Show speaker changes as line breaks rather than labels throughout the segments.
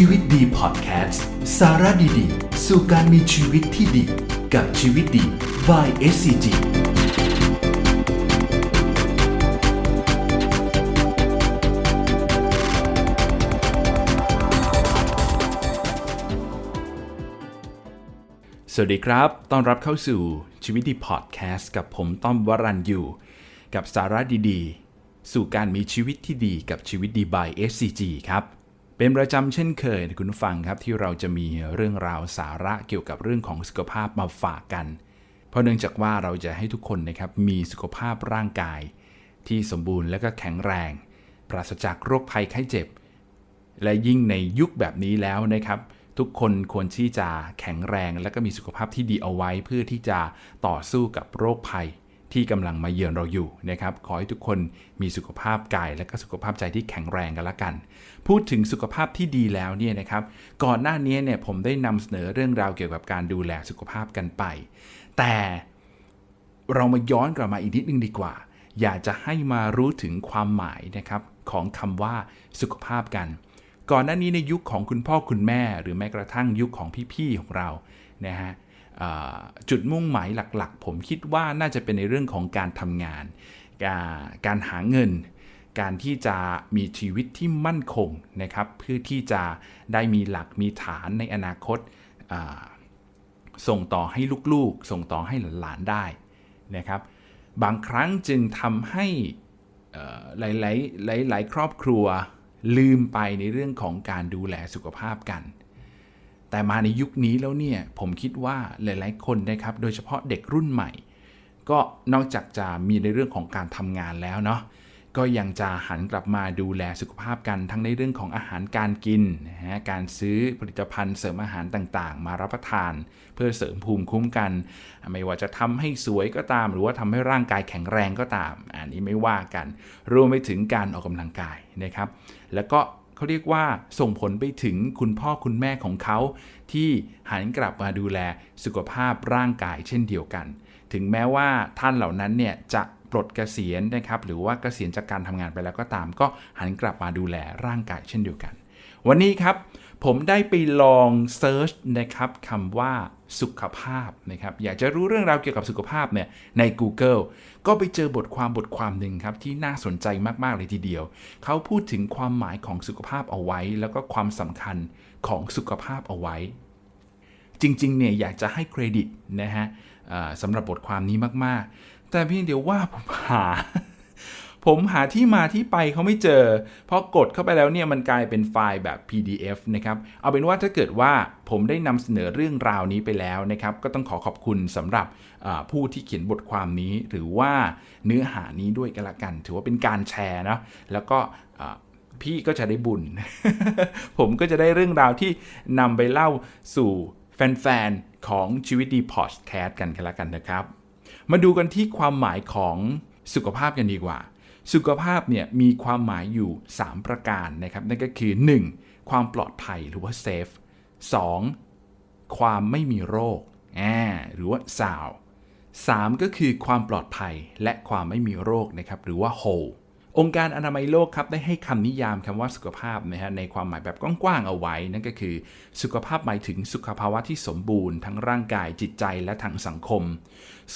ชีวิตดีพอดแคสต์สาระดีๆ สู่การมีชีวิตที่ดี กับชีวิตดี by SCG สวัสดีครับ ต้อนรับเข้าสู่ชีวิตดีพอดแคสต์กับผมต้อมวรันยูกับสาระดีๆ สู่การมีชีวิตที่ดีกับชีวิตดี by SCG ครับ เป็นประจำเช่นเคยคุณผู้ฟังครับที่เราจะมีเรื่องราวสาระเกี่ยวกับเรื่องของสุขภาพมาฝากกัน เพราะเนื่องจากว่าเราจะให้ทุกคนนะครับมีสุขภาพร่างกาย ที่สมบูรณ์และก็แข็งแรง ปราศจากโรคภัยไข้เจ็บ และยิ่งในยุคแบบนี้แล้วนะครับ ทุกคนควรที่จะแข็งแรง และก็มีสุขภาพที่ดีเอาไว้เพื่อที่จะต่อสู้กับโรคภัย ที่กำลังมาเยือนเราอยู่นะครับ ขอให้ทุกคนมีสุขภาพกาย และก็สุขภาพใจที่แข็งแรงกันละกัน พูดถึงสุขภาพที่ดีแล้วเนี่ยนะครับ ก่อนหน้านี้เนี่ยผมได้นำเสนอเรื่องราวเกี่ยวกับการดูแลสุขภาพกันไป แต่เรามาย้อนกลับมาอีกนิดนึงดีกว่า อยากจะให้มารู้ถึงความหมายนะครับของคำว่าสุขภาพกัน ก่อนหน้านี้ในยุคของคุณพ่อคุณแม่ หรือแม้กระทั่งยุคของพี่ๆของเรานะฮะ จุดมุ่งหมายหลักๆ ผมคิดว่าน่าจะเป็นในเรื่องของการทำงาน การหาเงิน การที่จะมีชีวิตที่มั่นคงนะครับเพื่อที่จะได้มีหลักมีฐานในอนาคตาส่งต่อให้ลูกๆ ส่งต่อให้หลานๆได้นะครับ บางครั้งจึงทำให้หลายๆหลายๆครอบครัวลืมไปในเรื่องของการดูแลสุขภาพกัน แต่มาในยุคนี้แล้วเนี่ย ผมคิดว่าหลาย ๆ คนนะครับ โดยเฉพาะเด็กรุ่นใหม่ ก็นอกจากจะมีในเรื่องของการทำงานแล้วเนาะก็ยังจะหันกลับมาดูแลสุขภาพกันทั้งในเรื่องของอาหารการกินนะฮะการซื้อผลิตภัณฑ์เสริมอาหารต่างๆ มารับประทาน เพื่อเสริมภูมิคุ้มกัน ไม่ว่าจะทำให้สวยก็ตาม หรือว่าทำให้ร่างกายแข็งแรงก็ตาม อันนี้ไม่ว่ากัน รวมไปถึงการออกกำลังกายนะครับ แล้วก็ เขาเรียกว่าส่งผลไปถึงคุณพ่อคุณแม่ของเขาที่หันกลับมาดูแลสุขภาพร่างกายเช่นเดียวกัน ถึงแม้ว่าท่านเหล่านั้นเนี่ยจะปลดเกษียณนะครับหรือว่าเกษียณจากการทำงานไปแล้วก็ตาม ก็หันกลับมาดูแลร่างกายเช่นเดียวกัน วันนี้ครับ ผมได้ไปลองเซิร์ชนะครับคำว่า สุขภาพนะครับ อยากจะรู้เรื่องราวเกี่ยวกับสุขภาพเนี่ยใน Google ก็ไปเจอบทความบทความหนึ่งครับ ที่น่าสนใจมาก ๆ เลยทีเดียว เขาพูดถึงความหมายของสุขภาพเอาไว้ แล้วก็ความสำคัญของสุขภาพเอาไว้ จริง ๆ เนี่ยอยากจะให้เครดิตนะฮะสำหรับบทความนี้มาก ๆ แต่เพียงเดียวว่าผมหา ผมหาที่มาที่ไปเขาไม่เจอเพราะกดเข้าไปแล้วเนี่ยมันกลายเป็นไฟล์แบบ PDF นะครับเอาเป็นว่าถ้าเกิดว่าผมได้นำเสนอเรื่องราวนี้ไปแล้วนะครับก็ต้องขอขอบคุณสำหรับผู้ที่เขียนบทความนี้ หรือว่าเนื้อหานี้ด้วยกันละกัน ถือว่าเป็นการแชร์นะแล้วก็พี่ก็จะได้บุญ ผมก็จะได้เรื่องราวที่นำไปเล่าสู่แฟนๆ ของชีวิตดีพอดแคสต์กันกันละกันนะครับ มาดูกันที่ความหมายของสุขภาพกันดีกว่า สุขภาพเนี่ยมีความหมายอยู่ 3 ประการนะครับ นั่นก็คือ 1. ความปลอดภัยหรือว่า safe 2. ความไม่มีโรคอ่าหรือว่า sound 3ก็คือความปลอดภัยและความไม่มีโรคนะครับ หรือว่า whole องค์การอนามัยโลกครับได้ให้คำนิยามคำว่าสุขภาพนะฮะในความหมายแบบกว้างๆเอาไว้ นั่นก็คือสุขภาพหมายถึงสุขภาวะที่สมบูรณ์ทั้งร่างกายจิตใจและทางสังคม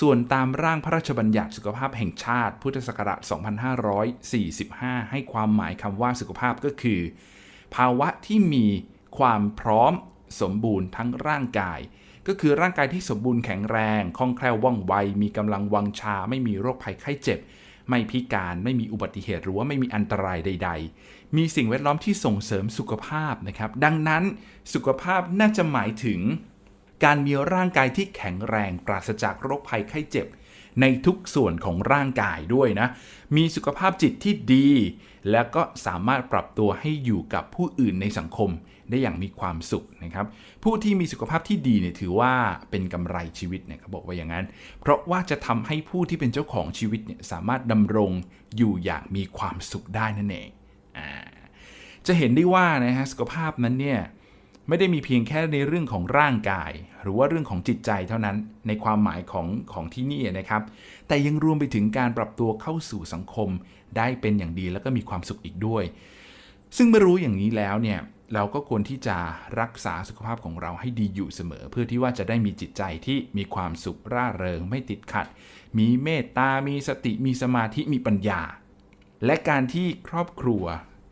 ส่วนตามร่างพระราชบัญญัติสุขภาพแห่งชาติ พุทธศักราช 2545 ให้ความหมายคำว่าสุขภาพก็คือ ภาวะที่มีความพร้อมสมบูรณ์ทั้งร่างกาย ก็คือร่างกายที่สมบูรณ์แข็งแรงคล่องแคล่วว่องไวมีกำลังวังชาไม่มีโรคภัยไข้เจ็บ ไม่พิการไม่มีอุบัติเหตุหรือว่าไม่มีอันตรายใด ๆ มีสิ่งแวดล้อมที่ส่งเสริมสุขภาพนะครับ ดังนั้นสุขภาพน่าจะหมายถึง การมีร่างกายที่แข็งแรงปราศจากโรคภัยไข้เจ็บ ในทุกส่วนของร่างกายด้วยนะ มีสุขภาพจิตที่ดี แล้วก็สามารถปรับตัวให้อยู่กับผู้อื่นในสังคมได้อย่างมีความสุขนะครับ ผู้ที่มีสุขภาพที่ดีเนี่ยถือว่าเป็นกำไรชีวิตเนี่ยเขาบอกว่าอย่างนั้น เพราะว่าจะทำให้ผู้ที่เป็นเจ้าของชีวิตเนี่ยสามารถดำรงอยู่อย่างมีความสุขได้นั่นเองอ่าจะเห็นได้ว่านะฮะสุขภาพนั้นเนี่ยไม่ได้มีเพียงแค่ในเรื่องของร่างกาย หรือว่าเรื่องของจิตใจเท่านั้นในความหมายของของที่นี่นะครับ แต่ยังรวมไปถึงการปรับตัวเข้าสู่สังคมได้เป็นอย่างดีแล้วก็มีความสุขอีกด้วย ซึ่งเมื่อรู้อย่างนี้แล้วเนี่ยเราก็ควรที่จะรักษาสุขภาพของเราให้ดีอยู่เสมอ เพื่อที่ว่าจะได้มีจิตใจที่มีความสุขร่าเริง ไม่ติดขัด มีเมตตา มีสติ มีสมาธิ มีปัญญา และการที่ครอบครัว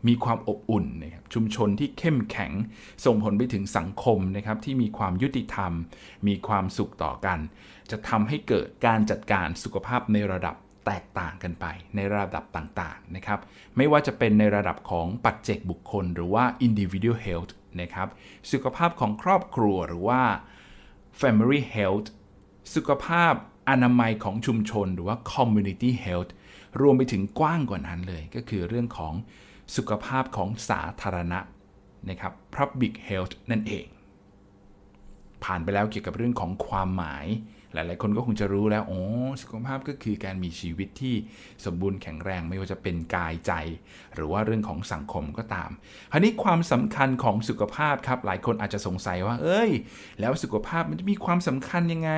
มีความอบอุ่นนะครับชุมชนที่เข้มแข็ง ส่งผลไปถึงสังคมนะครับที่มีความยุติธรรม มีความสุขต่อกัน จะทำให้เกิดการจัดการสุขภาพในระดับแตกต่างกันไปในระดับต่างๆนะครับไม่ว่าจะเป็นในระดับของปัจเจกบุคคล หรือว่า individual health นะครับสุขภาพของครอบครัวหรือว่า family health สุขภาพอนามัยของชุมชนหรือว่า community health รวมไปถึงกว้างกว่านั้นเลย ก็คือเรื่องของ สุขภาพของสาธารณะนะครับ public health นั่นเอง ผ่านไปแล้วเกี่ยวกับเรื่องของความหมาย หลาย ๆ คนก็คงจะรู้แล้ว โอ้สุขภาพก็คือการมีชีวิตที่สมบูรณ์แข็งแรงไม่ว่าจะเป็นกายใจ หรือว่าเรื่องของสังคมก็ตามคราวนี้ความสำคัญของสุขภาพครับ หลายคนอาจจะสงสัยว่า เอ้ย แล้วสุขภาพมันจะมีความสำคัญยังไง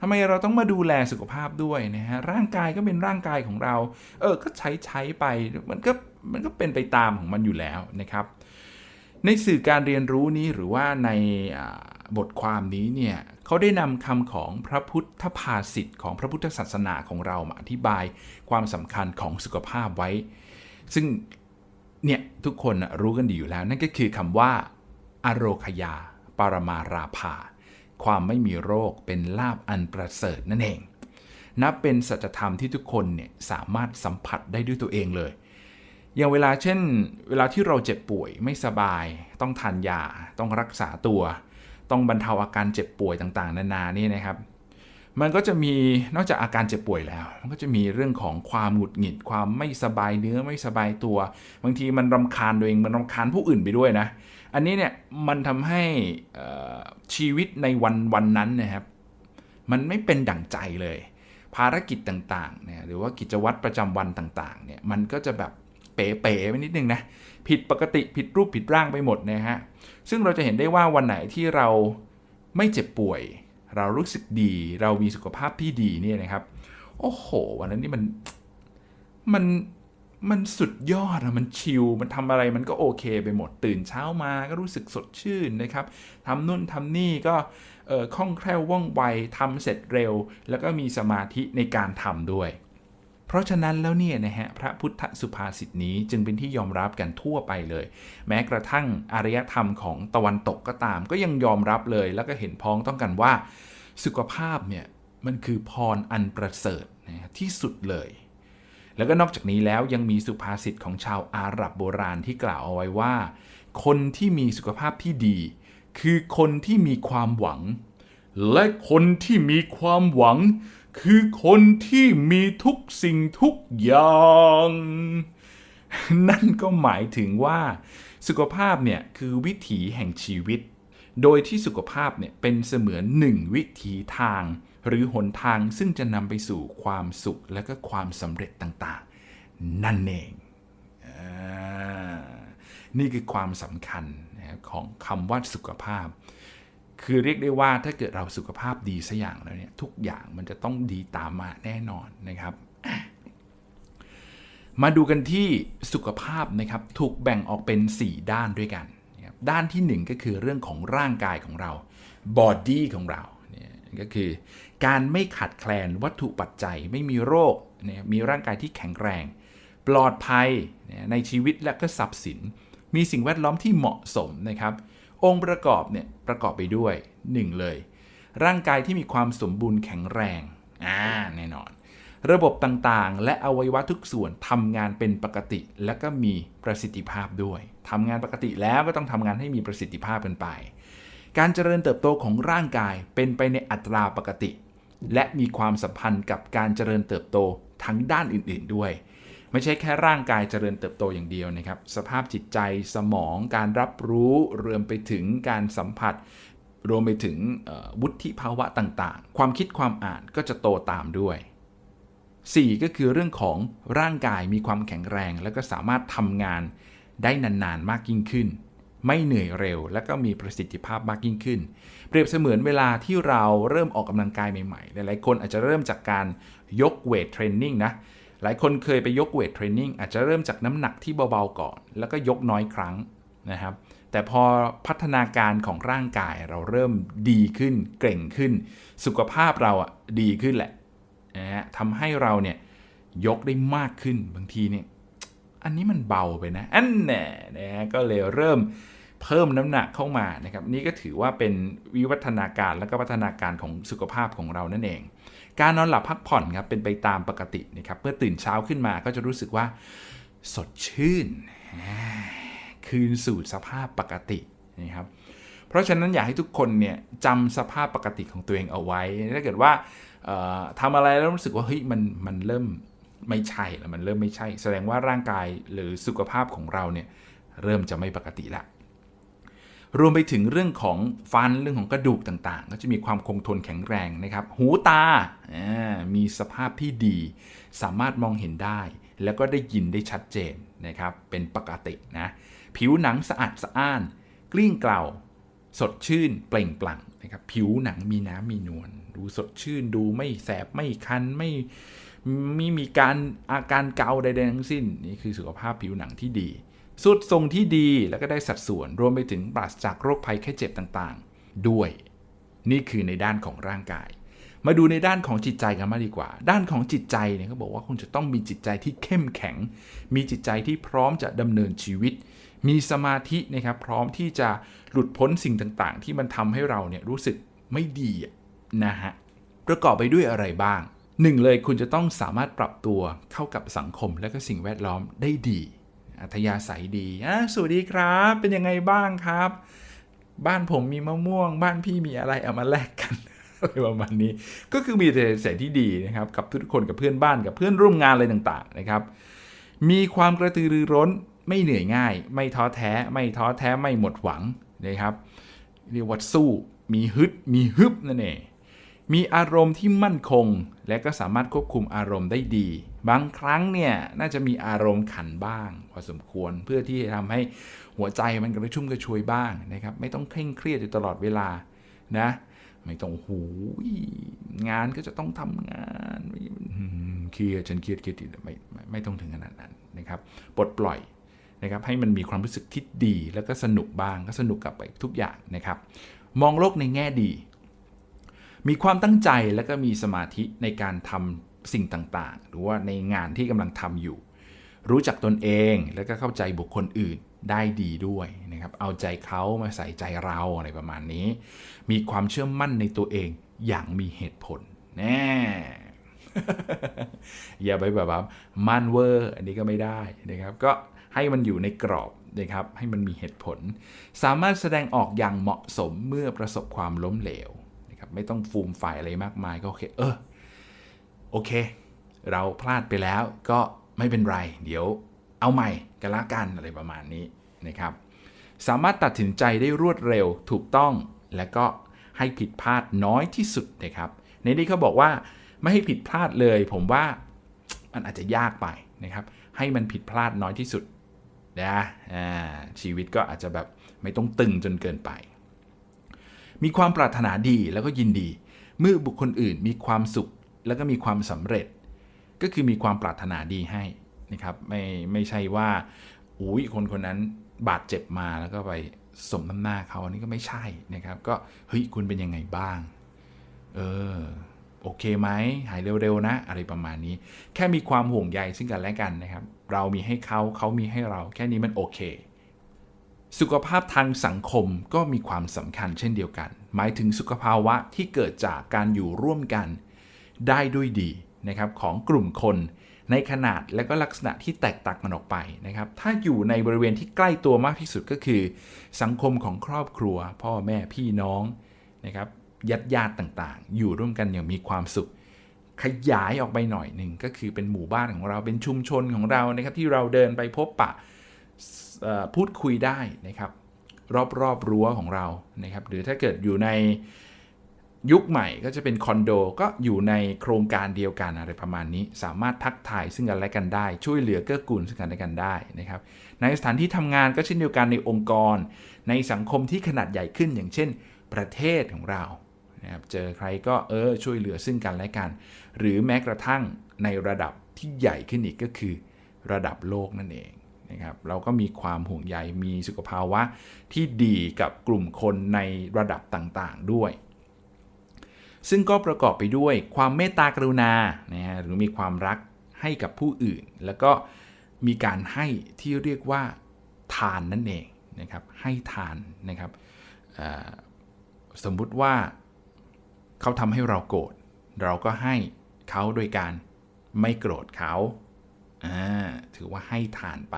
ทำไมเราต้องมาดูแลสุขภาพด้วยนะฮะ ร่างกายก็เป็นร่างกายของเรา เออ ก็ใช้ใช้ไป มันก็ มันก็เป็นไปตามของมันอยู่แล้วนะครับ ในสื่อการเรียนรู้นี้หรือว่าใน บทความนี้เนี่ยเขาได้นำคำของพระพุทธภาษิตของพระพุทธศาสนาของเรามาอธิบายความสำคัญของสุขภาพไว้ ซึ่งเนี่ยทุกคนรู้กันดีอยู่แล้ว นั่นก็คือคำว่าอโรคยา ปรมาราภา ความไม่มีโรคเป็นลาบอันประเสริฐนั่นเอง นับเป็นสัจธรรมที่ทุกคนเนี่ยสามารถสัมผัสได้ด้วยตัวเองเลยอย่างเวลาเช่น เวลาที่เราเจ็บป่วยไม่สบาย ต้องทานยาต้องรักษาตัว ต้องบรรเทาอาการเจ็บป่วยต่างๆ นานานี่นะครับ มันก็จะมีนอกจากอาการเจ็บป่วยแล้ว มันก็จะมีเรื่องของความหงุดหงิด ความไม่สบายเนื้อไม่สบายตัว บางทีมันรำคาญตัวเองมันรำคาญผู้อื่นไปด้วยนะ อันนี้เนี่ยมันทำให้ชีวิตในวันวันนั้นนะครับ มันไม่เป็นดั่งใจเลย ภารกิจต่างๆเนี่ยหรือว่ากิจวัตรประจำวันต่างๆเนี่ยมันก็จะแบบ เป๋ๆไปนิดนึงนะผิดปกติผิดรูปผิดร่างไปหมดนะฮะซึ่งเราจะเห็นได้ว่าวันไหนที่เราไม่เจ็บป่วย เรารู้สึกดี เรามีสุขภาพที่ดีเนี่ยนะครับ โอ้โห วันนั้นนี่มันมันมันสุดยอดอะมันชิล มันทำอะไรมันก็โอเคไปหมด ตื่นเช้ามาก็รู้สึกสดชื่นนะครับทำนู่นทำนี่ก็เออคล่องแคล่วว่องไวทำเสร็จเร็ว แล้วก็มีสมาธิในการทำด้วย เพราะฉะนั้นแล้วเนี่ยนะฮะพระพุทธสุภาษิตนี้จึงเป็นที่ยอมรับกันทั่วไปเลย แม้กระทั่งอารยธรรมของตะวันตกก็ตาม ก็ยังยอมรับเลย แล้วก็เห็นพ้องต้องกันว่า สุขภาพเนี่ยมันคือพรอันประเสริฐนะที่สุดเลย แล้วก็นอกจากนี้แล้วยังมีสุภาษิตของชาวอาหรับโบราณที่กล่าวเอาไว้ว่า คนที่มีสุขภาพที่ดี คือคนที่มีความหวัง และคนที่มีความหวัง คือคนที่มีทุกสิ่งทุกอย่าง นั่นก็หมายถึงว่าสุขภาพเนี่ยคือวิถีแห่งชีวิต โดยที่สุขภาพเนี่ยเป็นเสมือนหนึ่งวิถีทาง หรือหนทางซึ่งจะนำไปสู่ความสุขและก็ความสำเร็จต่างๆ นั่นเองอานี่คือความสำคัญของคำว่าสุขภาพ คือเรียกได้ว่าถ้าเกิดเราสุขภาพดีสัอย่างแล้วเนี่ยทุกอย่างมันจะต้องดีตามมาแน่นอนนะครับ มาดูกันที่สุขภาพนะครับถูกแบ่งออกเป็น 4 ด้านด้วยกัน ด้านที่ 1 ก็คือเรื่องของร่างกายของเราบอดี้ของเราเนี่ยก็คือการไม่ขาดแคลนวัตถุปัจจัยไม่มีโรคเนี่ยมีร่างกายที่แข็งแรง ปลอดภัยในชีวิตและก็ทรัพย์สิน มีสิ่งแวดล้อมที่เหมาะสมนะครับ องค์ประกอบเนี่ยประกอบไปด้วย 1 เลย ร่างกายที่มีความสมบูรณ์แข็งแรงอ่าแน่นอน ระบบต่างๆ และอวัยวะทุกส่วนทำงานเป็นปกติ และก็มีประสิทธิภาพด้วยทำงานปกติแล้วก็ต้องทำงานให้มีประสิทธิภาพกันไป การเจริญเติบโตของร่างกายเป็นไปในอัตราปกติ และมีความสัมพันธ์กับการเจริญเติบโตทั้งด้านอื่น ๆ ด้วย ไม่ใช่แค่ร่างกายเจริญเติบโตอย่างเดียวนะครับ สภาพจิตใจสมองการรับรู้รวมไปถึงการสัมผัส รวมไปถึงวุฒิภาวะต่างๆ ความคิดความอ่านก็จะโตตามด้วย 4 ก็คือเรื่องของร่างกายมีความแข็งแรง แล้วก็สามารถทำงานได้นานๆมากยิ่งขึ้น ไม่เหนื่อยเร็ว และก็มีประสิทธิภาพมากยิ่งขึ้น เปรียบเสมือนเวลาที่เราเริ่มออกกำลังกายใหม่ๆ หลายๆคนอาจจะเริ่มจากการยกเวทเทรนนิ่งนะ หลายคนเคยไปยกเวทเทรนนิ่งอาจจะเริ่มจากน้ำหนักที่เบาๆก่อน แล้วก็ยกน้อยครั้งนะครับ แต่พอพัฒนาการของร่างกายเราเริ่มดีขึ้น เก่งขึ้น สุขภาพเราอะดีขึ้นแหละนะฮะทำให้เราเนี่ยยกได้มากขึ้นบางทีเนี่ยอันนี้มันเบาไปนะอันแน่นะฮะก็เลยเริ่มเพิ่มน้ำหนักเข้ามานะครับ นี่ก็ถือว่าเป็นวิวัฒนาการและก็พัฒนาการของสุขภาพของเรานั่นเอง การนอนหลับพักผ่อนครับเป็นไปตามปกตินะครับเมื่อตื่นเช้าขึ้นมาก็จะรู้สึกว่า สดชื่น คืนสู่สภาพปกตินะครับเพราะฉะนั้นอยากให้ทุกคนเนี่ยจำสภาพปกติของตัวเองเอาไว้ ถ้าเกิดว่าทำอะไรแล้วรู้สึกว่าเฮ้ยมันมันเริ่มไม่ใช่แล้วมันเริ่มไม่ใช่ แสดงว่าร่างกายหรือสุขภาพของเราเนี่ยเริ่มจะไม่ปกติละ รวมไปถึงเรื่องของฟันเรื่องของกระดูกต่างๆ ก็จะมีความคงทนแข็งแรงนะครับ หูตา มีสภาพที่ดี สามารถมองเห็นได้ แล้วก็ได้ยินได้ชัดเจนนะครับ เป็นปกตินะ ผิวหนังสะอาดสะอ้าน กลิ้งเกลาสดชื่นเปล่งปลั่งนะครับ ผิวหนังมีน้ำมีนวล ดูสดชื่น ดูไม่แสบไม่คัน ไม่ไมีมีการอาการเกาใดๆทั้งสิ้น นี่คือสุขภาพผิวหนังที่ดี สุดทรงที่ดีแล้วก็ได้สัดส่วนรวมไปถึงปราศจากโรคภัยแค่เจ็บต่างๆ ด้วย นี่คือในด้านของร่างกาย มาดูในด้านของจิตใจกันมากดีกว่า ด้านของจิตใจเนี่ยเขาบอกว่าคุณจะต้องมีจิตใจที่เข้มแข็ง มีจิตใจที่พร้อมจะดำเนินชีวิต มีสมาธินะครับพร้อมที่จะหลุดพ้นสิ่งต่างๆ ที่มันทำให้เราเนี่ยรู้สึกไม่ดีนะฮะประกอบไปด้วยอะไรบ้างหนึ่งเลยคุณจะต้องสามารถปรับตัวเข้ากับสังคมและก็สิ่งแวดล้อมได้ดี อัธยาศัยดีอะสวัสดีครับ เป็นยังไงบ้างครับ บ้านผมมีมะม่วง บ้านพี่มีอะไรเอามาแลกกันอะไรประมาณนี้ ก็คือมีแต่เสียที่ดีนะครับ กับทุกคนกับเพื่อนบ้านกับเพื่อนร่วมงานอะไรต่างๆนะครับ มีความกระตือรือร้นไม่เหนื่อยง่าย ไม่ท้อแท้ ไม่ท้อแท้ไม่หมดหวังนะครับเรียกว่าสู้ มีฮึดมีฮึบนั่นเอง มีอารมณ์ที่มั่นคง และก็สามารถควบคุมอารมณ์ได้ดี บางครั้งเนี่ยน่าจะมีอารมณ์ขันบ้าง พอสมควรเพื่อที่จะทำให้หัวใจมันกระชุ่มกระชวยบ้างนะครับ ไม่ต้องเคร่งเครียดอยู่ตลอดเวลานะไม่ต้องหูยงานก็จะต้องทำงานเครียดฉันเครียดเครียดไม่ไม่ไม่ต้องถึงขนาดนั้นนะครับปลดปล่อยนะครับให้มันมีความรู้สึกที่ดีแล้วก็สนุกบ้างก็สนุกกับไปทุกอย่างนะครับ มองโลกในแง่ดี มีความตั้งใจแล้วก็มีสมาธิในการทำสิ่งต่างๆ หรือว่าในงานที่กำลังทำอยู่ รู้จักตนเองแล้วก็เข้าใจบุคคลอื่นได้ดีด้วยนะครับ เอาใจเขามาใส่ใจเราอะไรประมาณนี้ มีความเชื่อมั่นในตัวเองอย่างมีเหตุผลแน่อย่าไปแบบว่ามั่นเวอร์ อันนี้ก็ไม่ได้นะครับ ก็ให้มันอยู่ในกรอบนะครับ ให้มันมีเหตุผล สามารถแสดงออกอย่างเหมาะสมเมื่อประสบความล้มเหลว ครับไม่ต้องฟูมฝ่ายอะไรมากมายก็โอเคเออโอเค เราพลาดไปแล้วก็ไม่เป็นไร เดี๋ยวเอาใหม่กันละกันอะไรประมาณนี้นะครับ สามารถตัดสินใจได้รวดเร็วถูกต้องและก็ให้ผิดพลาดน้อยที่สุดนะครับ ในนี้เขาบอกว่าไม่ให้ผิดพลาดเลย ผมว่ามันอาจจะยากไปนะครับ ให้มันผิดพลาดน้อยที่สุดนะชีวิตก็อาจจะแบบไม่ต้องตึงจนเกินไป มีความปรารถนาดีแล้วก็ยินดี เมื่อบุคคลอื่นมีความสุขแล้วก็มีความสำเร็จ ก็คือมีความปรารถนาดีให้นะครับไม่ไม่ใช่ว่าอุ้ยคนคนนั้นบาดเจ็บมาแล้วก็ไปสมน้ำหน้าเขาอันนี้ก็ไม่ใช่นะครับ ก็เฮ้ยคุณเป็นยังไงบ้าง เออโอเคไหมหายเร็วๆนะ อะไรประมาณนี้ แค่มีความห่วงใยซึ่งกันและกันนะครับ เรามีให้เขาเขามีให้เราแค่นี้มันโอเค สุขภาพทางสังคมก็มีความสำคัญเช่นเดียวกัน หมายถึงสุขภาวะที่เกิดจากการอยู่ร่วมกัน ได้ด้วยดีนะครับของกลุ่มคนในขนาดและก็ลักษณะที่แตกต่างกันออกไปนะครับ ถ้าอยู่ในบริเวณที่ใกล้ตัวมากที่สุดก็คือ สังคมของครอบครัว พ่อแม่พี่น้องนะครับญาติญาติต่างๆ อยู่ร่วมกันอย่างมีความสุข ขยายออกไปหน่อยหนึ่งก็คือเป็นหมู่บ้านของเราเป็นชุมชนของเรานะครับที่เราเดินไปพบปะ พูดคุยได้นะครับ รอบๆรั้วของเรานะครับ หรือถ้าเกิดอยู่ในยุคใหม่ก็จะเป็นคอนโดก็อยู่ในโครงการเดียวกันอะไรประมาณนี้ สามารถทักทายซึ่งกันและกันได้ ช่วยเหลือเกื้อกูลซึ่งกันและกันได้นะครับ ในสถานที่ทำงานก็เช่นเดียวกันในองค์กร ในสังคมที่ขนาดใหญ่ขึ้น อย่างเช่น ประเทศของเรานะครับเจอใครก็เออช่วยเหลือซึ่งกันและกัน หรือแม้กระทั่งในระดับที่ใหญ่ขึ้นอีกก็คือ ระดับโลกนั่นเอง นะครับเราก็มีความห่วงใยมีสุขภาวะที่ดีกับกลุ่มคนในระดับต่างๆด้วย ซึ่งก็ประกอบไปด้วยความเมตตากรุณานะฮะหรือมีความรักให้กับผู้อื่น แล้วก็มีการให้ที่เรียกว่าทานนั่นเองนะครับให้ทานนะครับสมมุติว่าเขาทำให้เราโกรธเราก็ให้เขาโดยการไม่โกรธเขา ถือว่าให้ทานไป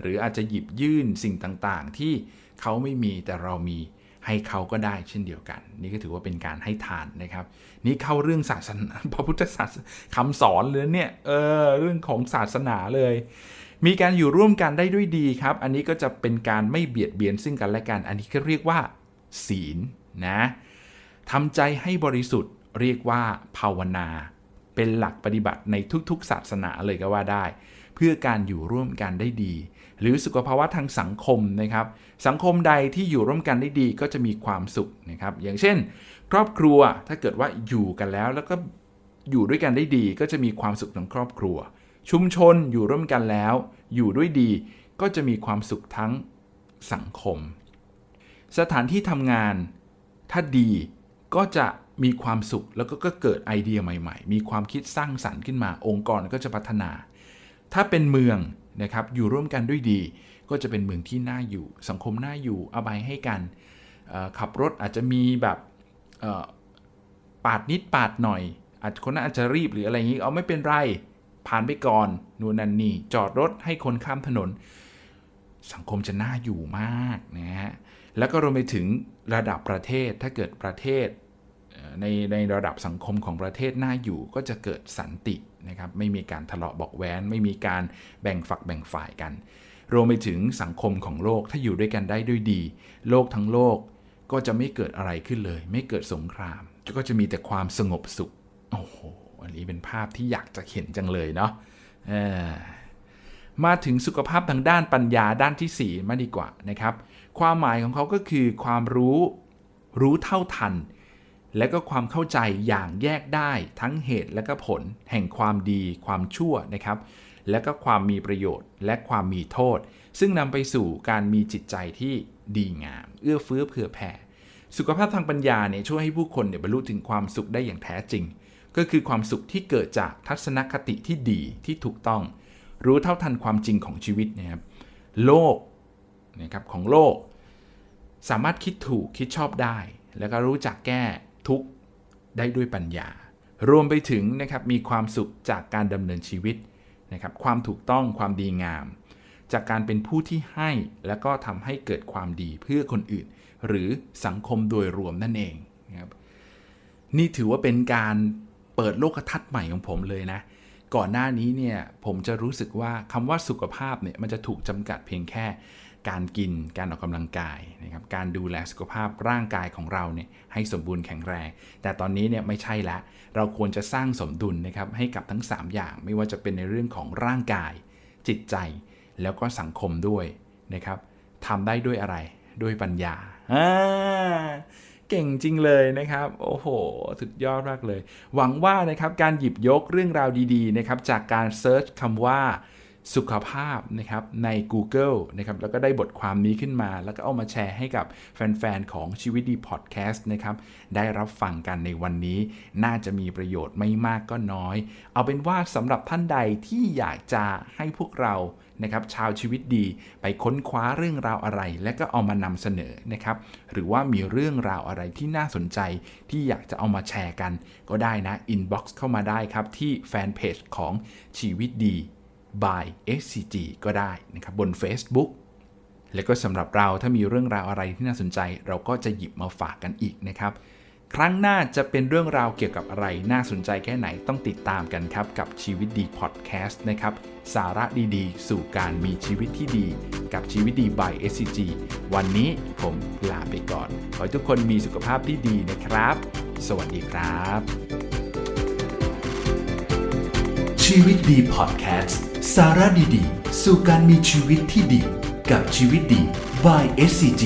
หรืออาจจะหยิบยื่นสิ่งต่างๆ ที่เขาไม่มีแต่เรามีให้เขาก็ได้เช่นเดียวกัน นี่ก็ถือว่าเป็นการให้ทานนะครับ นี่เข้าเรื่องศาสนาพระพุทธศาสนาคำสอนเลยเนี่ยเออเรื่องของศาสนาเลย มีการอยู่ร่วมกันได้ด้วยดีครับ อันนี้ก็จะเป็นการไม่เบียดเบียนซึ่งกันและกัน อันนี้ก็เรียกว่า ศีลนะทำใจให้บริสุทธิ์เรียกว่าภาวนา เป็นหลักปฏิบัติในทุกๆ ศาสนาเลยก็ว่าได้ เพื่อการอยู่ร่วมกันได้ดี หรือสุขภาวะทางสังคมนะครับ สังคมใดที่อยู่ร่วมกันได้ดีก็จะมีความสุขนะครับ อย่างเช่น ครอบครัวถ้าเกิดว่าอยู่กันแล้วแล้วก็อยู่ด้วยกันได้ดี ก็จะมีความสุขทั้งครอบครัว ชุมชนอยู่ร่วมกันแล้ว อยู่ด้วยดีก็จะมีความสุขทั้งสังคม สถานที่ทำงาน ถ้าดีก็จะมีความสุขแล้วก็เกิดไอเดียใหม่ ๆ มีความคิดสร้างสรรค์ขึ้นมา องค์กรก็จะพัฒนา ถ้าเป็นเมืองนะครับอยู่ร่วมกันด้วยดี ก็จะเป็นเมืองที่น่าอยู่ สังคมน่าอยู่อบายให้กันขับรถอาจจะมีแบบปาดนิดปาดหน่อย อาจคนนั้นอาจจะรีบหรืออะไรอย่างนี้เอาไม่เป็นไรผ่านไปก่อนนู่นนั่นนี่จอดรถให้คนข้ามถนน สังคมจะน่าอยู่มากนะฮะแล้วก็รวมไปถึงระดับประเทศถ้าเกิดประเทศ ในในระดับสังคมของประเทศน่าอยู่ก็จะเกิดสันตินะครับไม่มีการทะเลาะบอกแว้น ไม่มีการแบ่งฝักแบ่งฝ่ายกัน รวมไปถึงสังคมของโลกถ้าอยู่ด้วยกันได้ด้วยดี โลกทั้งโลกก็จะไม่เกิดอะไรขึ้นเลย ไม่เกิดสงคราม ก็จะมีแต่ความสงบสุขโอ้โหอันนี้เป็นภาพที่อยากจะเห็นจังเลยเนาะมาถึงสุขภาพทางด้านปัญญาด้านที่ 4 มาดีกว่านะครับ ความหมายของเขาก็คือความรู้รู้เท่าทัน และก็ความเข้าใจอย่างแยกได้ทั้งเหตุและก็ผล แห่งความดี ความชั่วนะครับ และก็ความมีประโยชน์ และความมีโทษ ซึ่งนำไปสู่การมีจิตใจที่ดีงาม เอื้อเฟื้อเผื่อแผ่ สุขภาพทางปัญญาเนี่ยช่วยให้ผู้คนเนี่ยบรรลุถึงความสุขได้อย่างแท้จริง ก็คือความสุขที่เกิดจากทัศนคติที่ดีที่ถูกต้อง รู้เท่าทันความจริงของชีวิตนะครับโลกนะครับของโลก สามารถคิดถูกคิดชอบได้ แล้วก็รู้จักแก้ ทุกได้ด้วยปัญญา รวมไปถึงนะครับมีความสุขจากการดำเนินชีวิตนะครับความถูกต้องความดีงาม จากการเป็นผู้ที่ให้และก็ทำให้เกิดความดีเพื่อคนอื่น หรือสังคมโดยรวมนั่นเองนะครับนี่ถือว่าเป็นการเปิดโลกทัศน์ใหม่ของผมเลยนะ ก่อนหน้านี้เนี่ยผมจะรู้สึกว่าคำว่าสุขภาพเนี่ยมันจะถูกจำกัดเพียงแค่ การกินการออกกำลังกายนะครับการดูแลสุขภาพร่างกายของเราเนี่ยให้สมบูรณ์แข็งแรง แต่ตอนนี้เนี่ยไม่ใช่ละ เราควรจะสร้างสมดุลนะครับให้กับทั้ง 3 อย่าง ไม่ว่าจะเป็นในเรื่องของร่างกาย จิตใจ แล้วก็สังคมด้วยนะครับทำได้ด้วยอะไรด้วยปัญญาเก่งจริงเลยนะครับ โอ้โห สุดยอดมากเลย หวังว่านะครับการหยิบยกเรื่องราวดีๆนะครับจากการเซิร์ชคำว่า สุขภาพนะครับใน Google นะครับแล้วก็ได้บทความนี้ขึ้นมา แล้วก็เอามาแชร์ให้กับแฟน ๆ ของชีวิตดีพอดแคสต์นะครับได้รับฟังกันในวันนี้ น่าจะมีประโยชน์ไม่มากก็น้อย เอาเป็นว่าสำหรับท่านใดที่อยากจะให้พวกเรานะครับชาวชีวิตดีไปค้นคว้าเรื่องราวอะไร และก็เอามานำเสนอนะครับหรือว่ามีเรื่องราวอะไรที่น่าสนใจที่อยากจะเอามาแชร์กัน ก็ได้นะอินบ็อกซ์เข้ามาได้ครับที่แฟนเพจของชีวิตดี by SCG ก็ได้นะครับบน Facebook และก็สำหรับเราถ้ามีเรื่องราวอะไรที่น่าสนใจ เราก็จะหยิบมาฝากกันอีกนะครับ ครั้งหน้าจะเป็นเรื่องราวเกี่ยวกับอะไรน่าสนใจแค่ไหนต้องติดตามกันครับ กับชีวิตดีพอดแคสต์นะครับ สาระดีๆ สู่การมีชีวิตที่ดี กับชีวิตดี by SCG วันนี้ผมลาไปก่อน ขอให้ทุกคนมีสุขภาพที่ดีนะครับ สวัสดีครับ
ชีวิตดีพอดแคสต์ สาระดีๆ สู่การมีชีวิตที่ดี กับชีวิตดี by SCG